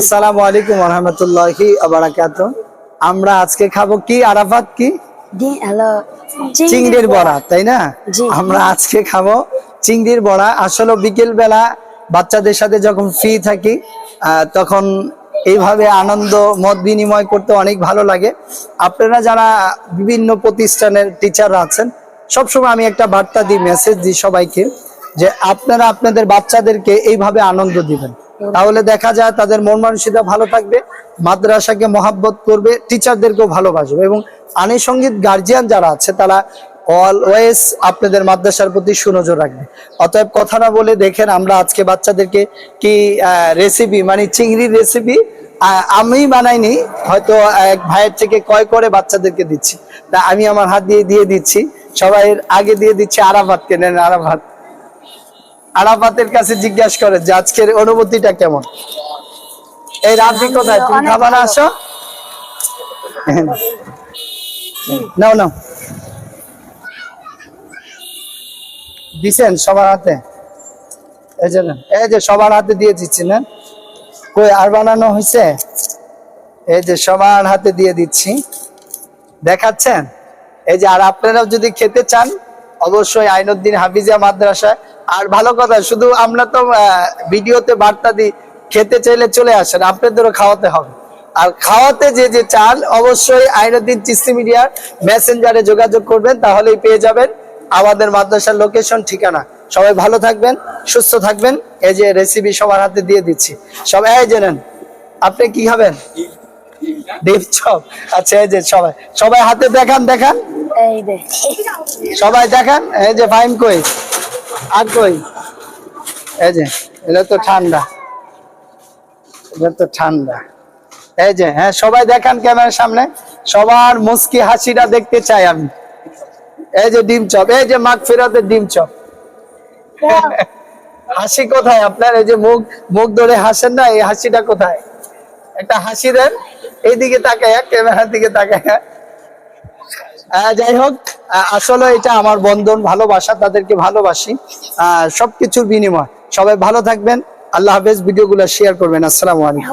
আসসালামু আলাইকুম রহমতুল্লাহি আবারাকাত আমরা আজকে খাব কি আরাফাত কি? চিংড়ির বড়া। তাই না? আমরা আজকে খাব চিংড়ির বড়া। আসলে বিকেল বেলা বাচ্চাদের সাথে যখন ফ্রি থাকি তখন এইভাবে আনন্দ মত বিনিময় করতে অনেক ভালো লাগে। আপনারা যারা বিভিন্ন প্রতিষ্ঠানের টিচাররা আছেন সবসময় আমি একটা বার্তা দিই মেসেজ দিই সবাইকে যে আপনারা আপনাদের বাচ্চাদেরকে এইভাবে আনন্দ দিবেন। তাহলে দেখা যায় তাদের মন মানসিকতা ভালো থাকবে, মাদ্রাসাকে মহাব্বত করবে টিচারদেরকেও ভালোবাসবে এবং আনুষঙ্গিক গার্জিয়ান যারা আছে তারা অলওয়েজ আপনাদের মাদ্রাসার প্রতি সুনজর রাখবে। অতএব কথা না বলে দেখেন আমরা আজকে বাচ্চাদেরকে কি রেসিপি মানে চিংড়ির রেসিপি আমি বানাইনি, হয়তো এক ভাইয়ের থেকে ক্রয় করে বাচ্চাদেরকে দিচ্ছি। তা আমি আমার হাত দিয়ে দিয়ে দিচ্ছি সবাই আগে দিয়ে দিচ্ছি আরাফাত কেনেন আরাফাত। আরাফাতের কাছে জিজ্ঞাসা করে যে আজকের অনুভূতিটা কেমন? এই রাত্রি কোথায়? তুমি খাবার। আসো। নাও নাও। দিছেন সবার হাতে? এই যে এই যে সবার হাতে দিয়ে দিচ্ছি না কই আর বানানো হয়েছে? এই যে সবার হাতে দিয়ে দিচ্ছি। দেখাচ্ছেন? এই যে আর আপনারাও যদি খেতে চান অবশ্যই আইনুদ্দিন হাফিজিয়া মাদ্রাসায়। আর ভালো কথা শুধু আমরা তো ভিডিওতে বার্তা দিই খেতে চাইলে চলে আসেন আপনাদেরও খাওয়াতে হবে। আর খাওয়াতে যে যে চাল অবশ্যই আইনুদ্দিন চিস্তি মিডিয়ার মেসেঞ্জারে যোগাযোগ করবেন তাহলেই পেয়ে যাবেন আমাদের মাদ্রাসার লোকেশন ঠিকানা। সবাই ভালো থাকবেন সুস্থ থাকবেন এই যে রেসিপি সবার হাতে দিয়ে দিচ্ছি। সবাই এই যে নেন আপনি কি খাবেন? ডিম। চপ। আচ্ছা এই যে সবাই সবাই হাতে দেখান দেখান। এই সবাই দেখান, এই যে ফাইম কই? আর কই? এই যে, এটা তো ঠান্ডা। এটা তো ঠান্ডা। এই যে হ্যাঁ সবাই দেখান ক্যামেরার সামনে। সবার মুস্কি হাসিটা দেখতে চাই আমি। এই যে ডিম চপ, এই যে মাঘ ফেরাতের ডিম চপ। হাসি কোথায় আপনার? এই যে মুখ মুখ ধরে হাসেন না, এই হাসিটা কোথায়? একটা হাসি দেন, এইদিকে তাকায়, ক্যামেরার দিকে তাকায়। যাই হোক আসলে এটা আমার বন্ধন, ভালোবাসা, তাদেরকে ভালোবাসি। সবকিছুর বিনিময়। সবাই ভালো থাকবেন। আল্লাহ হাফেজ, ভিডিওগুলো শেয়ার করবেন। আসসালামু আলাইকুম।